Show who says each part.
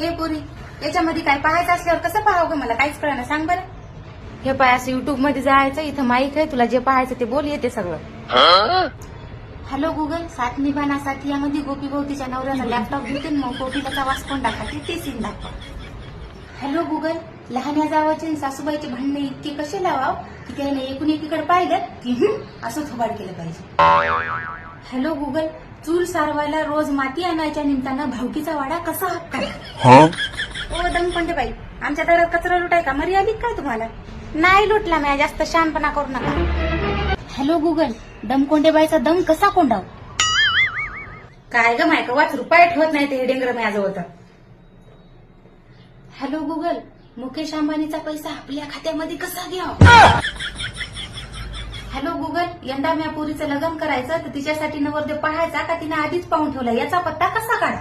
Speaker 1: हे पुरी याच्यामध्ये काय पाहायचं असल्यावर कसं पाहावं ग? मला काहीच कळणार सांग बरं. हे पाय असं युट्यूबमध्ये जायचं इथं माईक आहे तुला जे पाहायचं ते बोल येते सगळं. हॅलो गुगल साथ निभाण्यासाठी यामध्ये गोपी भाऊ तिच्या नवऱ्याला लॅपटॉप घेते मग गोपीला वास कोण दाखवते ते सीन दाखव. हॅलो गुगल लहान्या जावाचे सासूबाईचे भांडणे इतके कसे लावाव की त्याने एकूण एकीकडे पाहिलं की असं थोबाड केलं पाहिजे. हॅलो गुगल चूल सारवायला रोज माती आणायच्या निमित्तानं भावकीचा वाडा कसा हक्का ओ दमपंडे बाई? आमच्या दारात कचरा लुटाय का? मरी आली काय तुम्हाला? नाही लुटला मी जास्त शानपणा करू नका. Hello Google. दमकोंडेबाईचा दम कसा कोंडाव? काय ग मायका वाच रुपये ठेवत नाही ते डेंगर माझं होतं हॅलो गुगल. मुकेश अंबानीचा पैसा आपल्या खात्यामध्ये कसा घ्यावा? हॅलो गुगल यंदा मी पुरीचं लग्न करायचं तर तिच्यासाठी नवरदेव पाहायचा का? तिने आधीच पाहून ठेवला. याचा पत्ता कसा काढा